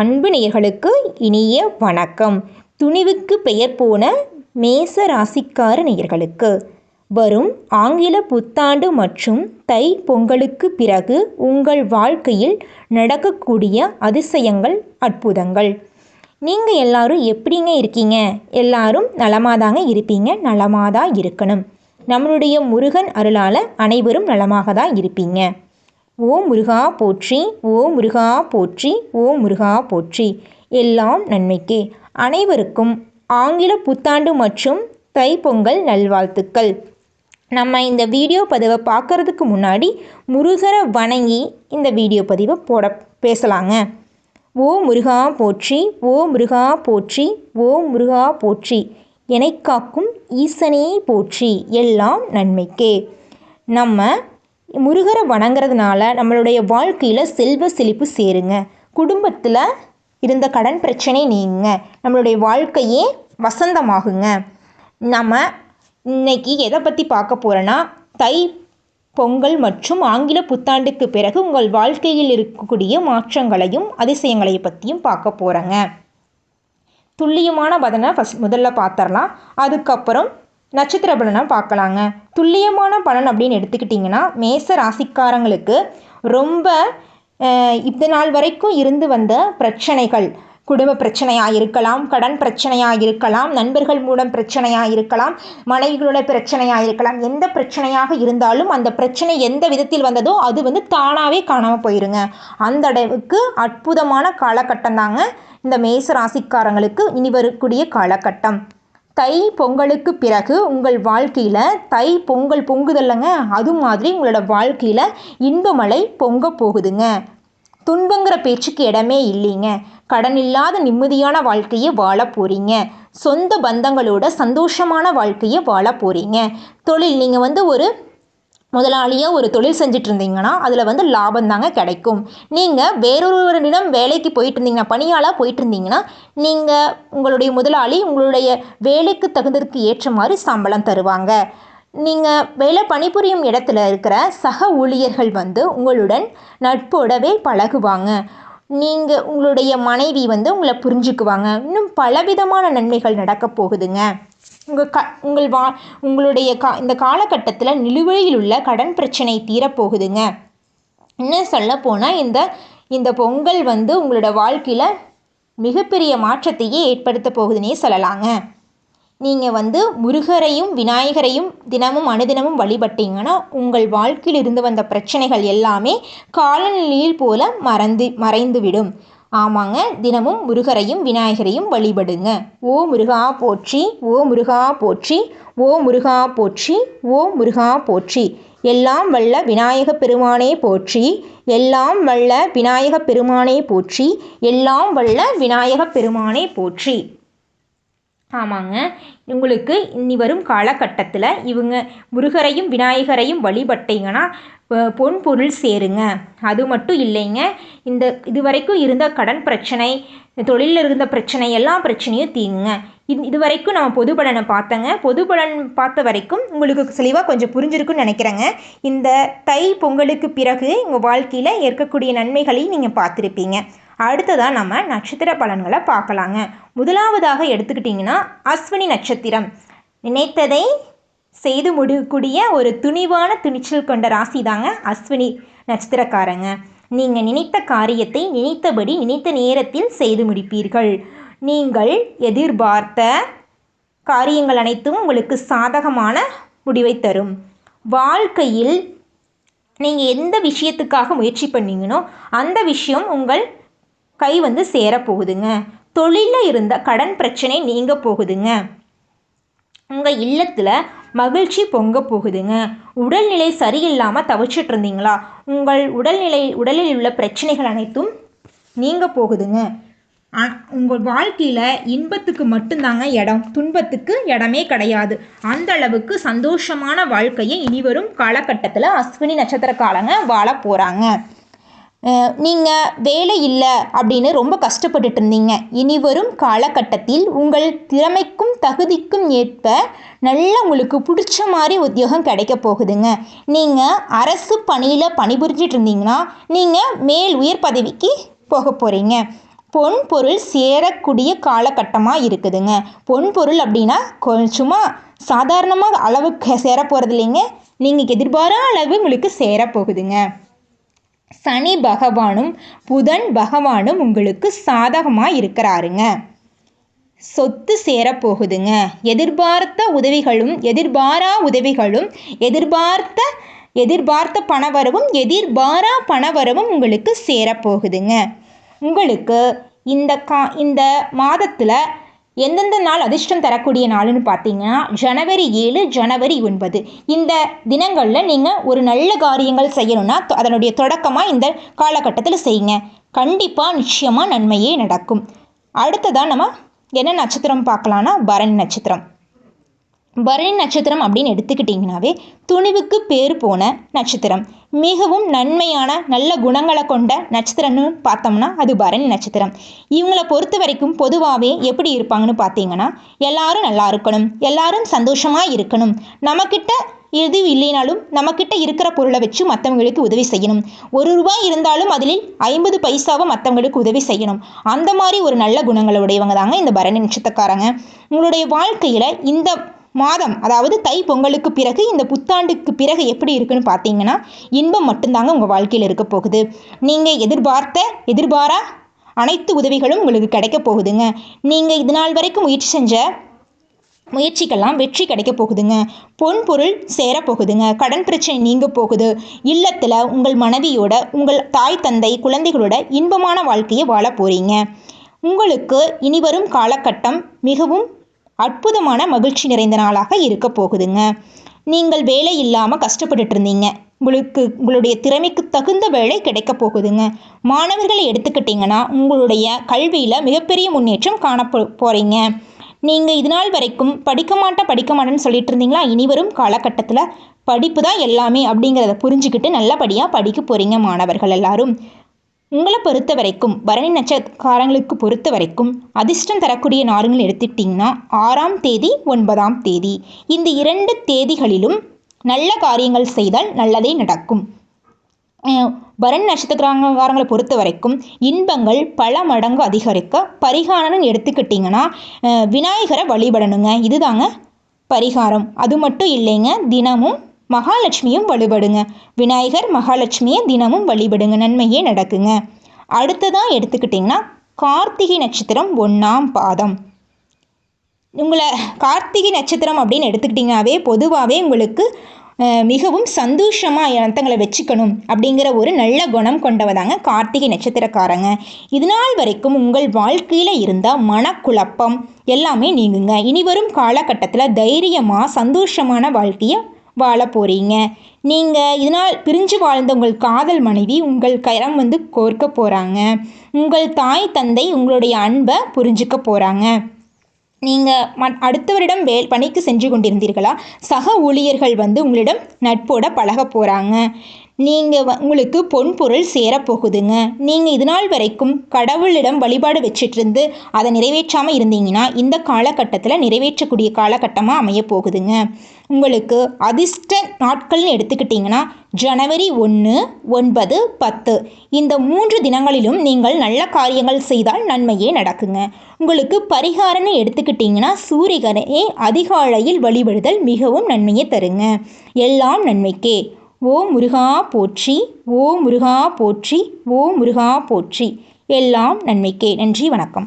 அன்பு நேயர்களுக்கு இனிய வணக்கம். துணிவுக்கு பெயர் போன மேச ராசிக்கார நேயர்களுக்கு வரும் ஆங்கில புத்தாண்டு மற்றும் தை பொங்கலுக்கு பிறகு உங்கள் வாழ்க்கையில் நடக்கக்கூடிய அதிசயங்கள் அற்புதங்கள். நீங்கள் எல்லாரும் எப்படிங்க இருக்கீங்க? எல்லாரும் நலமாக தாங்க இருப்பீங்க நலமாதான் இருக்கணும். நம்மளுடைய முருகன் அருளால் அனைவரும் நலமாக தான் இருப்பீங்க. ஓ முருகா போற்றி ஓ முருகா போற்றி ஓ முருகா போற்றி. எல்லாம் நன்மைக்கே. அனைவருக்கும் ஆங்கில புத்தாண்டு மற்றும் தைப்பொங்கல் நல்வாழ்த்துக்கள். நம்ம இந்த வீடியோ பதிவை பார்க்குறதுக்கு முன்னாடி முருகரை வணங்கி இந்த வீடியோ பதிவை போட பேசலாங்க. ஓ முருகா போற்றி ஓ முருகா போற்றி ஓ முருகா போற்றி. எனை காக்கும் ஈசனே போற்றி. எல்லாம் நன்மைக்கே. நம்ம முருகரை வணங்குறதுனால நம்மளுடைய வாழ்க்கையில் செல்வ செழிப்பு சேருங்க. குடும்பத்தில் இருந்த கடன் பிரச்சனை நீங்க நம்மளுடைய வாழ்க்கையே வசந்தமாகுங்க. நம்ம இன்னைக்கு எதை பற்றி பார்க்க போகிறோன்னா தை பொங்கல் மற்றும் ஆங்கில புத்தாண்டுக்கு பிறகு உங்கள் வாழ்க்கையில் இருக்கக்கூடிய மாற்றங்களையும் அதிசயங்களையும் பற்றியும் பார்க்க போகிறேங்க துல்லியமான பதனை ஃபஸ்ட் முதல்ல பார்த்துடலாம். அதுக்கப்புறம் நட்சத்திர பலனை பார்க்கலாங்க. துல்லியமான பலன் அப்படின்னு எடுத்துக்கிட்டிங்கன்னா மேச ராசிக்காரங்களுக்கு ரொம்ப இந்த நாள் வரைக்கும் இருந்து வந்த பிரச்சனைகள். குடும்ப பிரச்சனையாக இருக்கலாம் கடன் பிரச்சனையாக இருக்கலாம் நண்பர்கள் மூலம் பிரச்சனையாக இருக்கலாம் மனைவிகளோட பிரச்சனையாக இருக்கலாம் எந்த பிரச்சனையாக இருந்தாலும் அந்த பிரச்சனை எந்த விதத்தில் வந்ததோ அது வந்து தானாகவே காணாமல் போயிருங்க. அந்த அளவுக்கு அற்புதமான காலகட்டம் தாங்க இந்த மேச ராசிக்காரங்களுக்கு இனி வரக்கூடிய காலகட்டம். தை பொங்கலுக்கு பிறகு உங்கள் வாழ்க்கையில் தை பொங்கல் பொங்குதல்லங்க? அது மாதிரி உங்களோட வாழ்க்கையில் இன்பமலை பொங்க போகுதுங்க. துன்பங்கிற பேச்சுக்கு இடமே இல்லைங்க. கடன் இல்லாத நிம்மதியான வாழ்க்கையை வாழ போகிறீங்க சொந்த பந்தங்களோட சந்தோஷமான வாழ்க்கையை வாழ போகிறீங்க தொழில் நீங்கள் வந்து ஒரு முதலாளியாக ஒரு தொழில் செஞ்சுட்டு இருந்தீங்கன்னா அதில் வந்து லாபம் தாங்க கிடைக்கும். நீங்கள் வேறொருவரிடம் வேலைக்கு போயிட்டு இருந்தீங்கன்னா பணியாளாக போயிட்டு இருந்தீங்கன்னா நீங்கள் உங்களுடைய முதலாளி உங்களுடைய வேலைக்கு தகுந்ததுக்கு ஏற்ற மாதிரி சம்பளம் தருவாங்க. நீங்கள் வேலை பணிபுரியும் இடத்துல இருக்கிற சக ஊழியர்கள் வந்து உங்களுடன் நட்போடவே பழகுவாங்க. நீங்கள் உங்களுடைய மனைவி வந்து உங்களை புரிஞ்சுக்குவாங்க. இன்னும் பலவிதமான நன்மைகள் நடக்க போகுதுங்க. உங்கள் க உங்கள் வா உங்களுடைய கா இந்த காலகட்டத்தில் நிலுவையில் உள்ள கடன் பிரச்சனை தீரப்போகுதுங்க. இன்னும் சொல்ல போனால் இந்த இந்த பொங்கல் வந்து உங்களோட வாழ்க்கையில் மிகப்பெரிய மாற்றத்தையே ஏற்படுத்த போகுதுன்னே சொல்லலாங்க. நீங்கள் வந்து முருகரையும் விநாயகரையும் தினமும் அனுதினமும் வழிபட்டீங்கன்னா உங்கள் வாழ்க்கையில் இருந்து வந்த பிரச்சனைகள் எல்லாமே காலநிலையில் போல மறந்து மறைந்துவிடும். ஆமாங்க. தினமும் முருகரையும் விநாயகரையும் வழிபடுங்க. ஓ முருகா போற்றி ஓ முருகா போற்றி ஓ முருகா போற்றி ஓ முருகா போற்றி. எல்லாம் வல்ல விநாயக பெருமானே போற்றி. எல்லாம் வல்ல விநாயக பெருமானே போற்றி. எல்லாம் வல்ல விநாயக பெருமானே போற்றி. ஆமாங்க. உங்களுக்கு இனி வரும் காலகட்டத்தில் இவங்க முருகரையும் விநாயகரையும் வழிபட்டீங்கன்னா பொன் பொருள் சேருங்க. அது மட்டும் இல்லைங்க. இந்த இது வரைக்கும் இருந்த கடன் பிரச்சனை தொழிலில் இருந்த பிரச்சனை எல்லா பிரச்சனையும் தீங்குங்க இது இது வரைக்கும் நம்ம பொது பலனை பார்த்தங்க. பொது பலன் பார்த்த வரைக்கும் உங்களுக்கு தெளிவாக கொஞ்சம் புரிஞ்சிருக்குன்னு நினைக்கிறேங்க. இந்த தை பொங்கலுக்கு பிறகு உங்கள் வாழ்க்கையில் இருக்கக்கூடிய நன்மைகளையும் நீங்கள் பார்த்துருப்பீங்க. அடுத்ததாக நம்ம நட்சத்திர பலன்களை பார்க்கலாங்க. முதலாவதாக எடுத்துக்கிட்டிங்கன்னா அஸ்வினி நட்சத்திரம். நினைத்ததை செய்து முடிக்கக்கூடிய ஒரு துணிவான துணிச்சல் கொண்ட ராசி தாங்க அஸ்வினி நட்சத்திரக்காரங்க. நீங்கள் நினைத்த காரியத்தை நினைத்தபடி நினைத்த நேரத்தில் செய்து முடிப்பீர்கள். நீங்கள் எதிர்பார்த்த காரியங்கள் அனைத்தும் உங்களுக்கு சாதகமான முடிவை தரும். வாழ்க்கையில் நீங்கள் எந்த விஷயத்துக்காக முயற்சி பண்ணீங்கனோ அந்த விஷயம் உங்கள் கை வந்து சேரப்போகுதுங்க. தொழிலில் இருந்த கடன் பிரச்சனை நீங்க போகுதுங்க. உங்கள் இல்லத்தில் மகிழ்ச்சி பொங்க போகுதுங்க. உடல்நிலை சரியில்லாமல் தவிச்சிட்டு இருந்தீங்களா உங்கள் உடல்நிலை உடலில் உள்ள பிரச்சனைகள் அனைத்தும் நீங்க போகுதுங்க. உங்கள் வாழ்க்கையில் இன்பத்துக்கு மட்டும்தாங்க இடம். துன்பத்துக்கு இடமே கிடையாது. அந்த அளவுக்கு சந்தோஷமான வாழ்க்கையை இனிவரும் காலகட்டத்தில் அஸ்வினி நட்சத்திர காலங்க வாழ போகிறாங்க நீங்கள் வேலை இல்லை அப்படின்னு ரொம்ப கஷ்டப்பட்டுட்டு இருந்தீங்க. இனி வரும் காலகட்டத்தில் உங்கள் திறமைக்கும் தகுதிக்கும் ஏற்ப நல்ல உங்களுக்கு பிடிச்ச மாதிரி உத்தியோகம் கிடைக்க போகுதுங்க. நீங்கள் அரசு பணியில் பணிபுரிஞ்சிட்டு இருந்தீங்கன்னா நீங்கள் மேல் உயர் பதவிக்கு போக போகிறீங்க பொன் பொருள் சேரக்கூடிய காலகட்டமாக இருக்குதுங்க. பொன் பொருள் அப்படின்னா சும்மா சாதாரணமாக அளவுக்கு சேர போகிறது இல்லைங்க நீங்கள் எதிர்பாரா அளவு உங்களுக்கு சேரப்போகுதுங்க சனி பகவானும் புதன் பகவானும் உங்களுக்கு சாதகமாக இருக்கிறாருங்க. சொத்து சேரப்போகுதுங்க. எதிர்பார்த்த உதவிகளும் எதிர்பாரா உதவிகளும் எதிர்பார்த்த எதிர்பார்த்த பணவரவும் எதிர்பாரா பணவரவும் உங்களுக்கு சேரப்போகுதுங்க. உங்களுக்கு இந்த கா இந்த மாதத்தில் எந்தெந்த நாள் அதிர்ஷ்டம் தரக்கூடிய நாள்னு பார்த்தீங்கன்னா ஜனவரி ஏழு ஜனவரி ஒன்பது. இந்த தினங்களில் நீங்கள் ஒரு நல்ல காரியங்கள் செய்யணும்னா அதனுடைய தொடக்கமாக இந்த காலகட்டத்தில் செய்யுங்க. கண்டிப்பாக நிச்சயமாக நன்மையே நடக்கும். அடுத்ததாக நம்ம என்ன நட்சத்திரம் பார்க்கலான்னா பரணி நட்சத்திரம். பரணி நட்சத்திரம் அப்படின்னு எடுத்துக்கிட்டிங்கனாவே துணிவுக்கு பேர் போன நட்சத்திரம். மிகவும் நன்மையான நல்ல குணங்களை கொண்ட நட்சத்திரம்னு பார்த்தோம்னா அது பரணி நட்சத்திரம். இவங்களை பொறுத்த வரைக்கும் பொதுவாகவே எப்படி இருப்பாங்கன்னு பார்த்தீங்கன்னா எல்லாரும் நல்லா இருக்கணும் எல்லாரும் சந்தோஷமாக இருக்கணும். நம்மக்கிட்ட எது இல்லைனாலும் நம்மக்கிட்ட இருக்கிற பொருளை வச்சு மற்றவங்களுக்கு உதவி செய்யணும். ஒரு ரூபாய் இருந்தாலும் அதில் ஐம்பது பைசாவும் மற்றவங்களுக்கு உதவி செய்யணும். அந்த மாதிரி ஒரு நல்ல குணங்களுடையவங்க தாங்க இந்த பரணி நட்சத்திரக்காரங்க. உங்களுடைய வாழ்க்கையில் இந்த மாதம் அதாவது தை பொங்கலுக்கு பிறகு இந்த புத்தாண்டுக்கு பிறகு எப்படி இருக்குன்னு பார்த்தீங்கன்னா இன்பம் மட்டும்தாங்க உங்கள் வாழ்க்கையில் இருக்க போகுது. நீங்கள் எதிர்பார்த்த எதிர்பாரா அனைத்து உதவிகளும் உங்களுக்கு கிடைக்க போகுதுங்க. நீங்கள் இது நாள் வரைக்கும் முயற்சி செஞ்ச முயற்சிக்கெல்லாம் வெற்றி கிடைக்க போகுதுங்க. பொன் பொருள் சேரப்போகுதுங்க கடன் பிரச்சனை நீங்க போகுது. இல்லத்தில் உங்கள் மனைவியோட உங்கள் தாய் தந்தை குழந்தைகளோட இன்பமான வாழ்க்கையை வாழ போகிறீங்க உங்களுக்கு இனிவரும் காலகட்டம் மிகவும் அற்புதமான மகிழ்ச்சி நிறைந்த நாளாக இருக்க போகுதுங்க. நீங்கள் வேலை இல்லாமல் கஷ்டப்பட்டுட்டு இருந்தீங்க. உங்களுக்கு உங்களுடைய திறமைக்கு தகுந்த வேலை கிடைக்க போகுதுங்க. மாணவர்களை எடுத்துக்கிட்டிங்கன்னா உங்களுடைய கல்வியில் மிகப்பெரிய முன்னேற்றம் காண போகிறீங்க நீங்கள் இது நாள் வரைக்கும் படிக்க மாட்டேன் படிக்க மாட்டேன்னு சொல்லிட்டு இருந்தீங்களா? இனி வரும் காலகட்டத்தில் படிப்பு தான் எல்லாமே அப்படிங்கிறத புரிஞ்சுக்கிட்டு நல்லபடியாக படிக்க போகிறீங்க மாணவர்கள் எல்லாரும். உங்களை பொறுத்த வரைக்கும் பரணி நட்சத்திரக்காரங்களுக்கு பொறுத்த வரைக்கும் அதிர்ஷ்டம் தரக்கூடிய நாடுகள் எடுத்துட்டிங்கன்னா ஆறாம் தேதி ஒன்பதாம் தேதி. இந்த இரண்டு தேதிகளிலும் நல்ல காரியங்கள் செய்தால் நல்லதே நடக்கும். பரணி நட்சத்திரக்காரங்களை பொறுத்த வரைக்கும் இன்பங்கள் பல மடங்கு அதிகரிக்க பரிகாரம்னு எடுத்துக்கிட்டிங்கன்னா விநாயகரை வழிபடணுங்க. இதுதாங்க பரிகாரம். அது மட்டும் இல்லைங்க தினமும் மகாலட்சுமியும் வழிபடுங்க விநாயகர் மகாலட்சுமியை தினமும் வழிபடுங்க நன்மையே நடக்குங்க. அடுத்ததாக எடுத்துக்கிட்டிங்கன்னா கார்த்திகை நட்சத்திரம் ஒன்றாம் பாதம். உங்களை கார்த்திகை நட்சத்திரம் அப்படின்னு எடுத்துக்கிட்டிங்கனாவே பொதுவாகவே உங்களுக்கு மிகவும் சந்தோஷமாக அர்த்தங்களை வச்சுக்கணும் அப்படிங்கிற ஒரு நல்ல குணம் கொண்டவதாங்க கார்த்திகை நட்சத்திரக்காரங்க. இது நாள் வரைக்கும் உங்கள் வாழ்க்கையில் இருந்த மனக்குழப்பம் எல்லாமே நீங்குங்க. இனி வரும் காலகட்டத்தில் தைரியமாக சந்தோஷமான வாழ்க்கையை வாழ போகிறீங்க நீங்கள் இதனால் பிரிஞ்சு வாழ்ந்த உங்கள் காதல் மனைவி உங்கள் கரம் வந்து கோர்க்க போகிறாங்க உங்கள் தாய் தந்தை உங்களுடைய அன்பை புரிஞ்சுக்க போகிறாங்க நீங்கள் ம அடுத்தவரிடம் வே பணிக்கு சென்று கொண்டிருந்தீர்களா? சக ஊழியர்கள் வந்து உங்களிடம் நட்போட பழக போகிறாங்க நீங்கள் உங்களுக்கு பொன் பொருள் சேரப்போகுதுங்க. நீங்கள் இது நாள் வரைக்கும் கடவுளிடம் வழிபாடு வச்சிட்ருந்து அதை நிறைவேற்றாமல் இருந்தீங்கன்னா இந்த காலகட்டத்தில் நிறைவேற்றக்கூடிய காலகட்டமாக அமைய போகுதுங்க உங்களுக்கு அதிர்ஷ்ட நாட்கள்னு எடுத்துக்கிட்டிங்கன்னா ஜனவரி ஒன்று ஒன்பது பத்து. இந்த மூன்று தினங்களிலும் நீங்கள் நல்ல காரியங்கள் செய்தால் நன்மையே நடக்குங்க. உங்களுக்கு பரிகாரம்னு எடுத்துக்கிட்டிங்கன்னா சூரியகனை அதிகாலையில் வழிபடுதல் மிகவும் நன்மையை தருங்க. எல்லாம் நன்மைக்கே. ஓ முருகா போற்றி ஓ முருகா போற்றி ஓ முருகா போற்றி. எல்லாம் நன்மைக்கே. நன்றி வணக்கம்.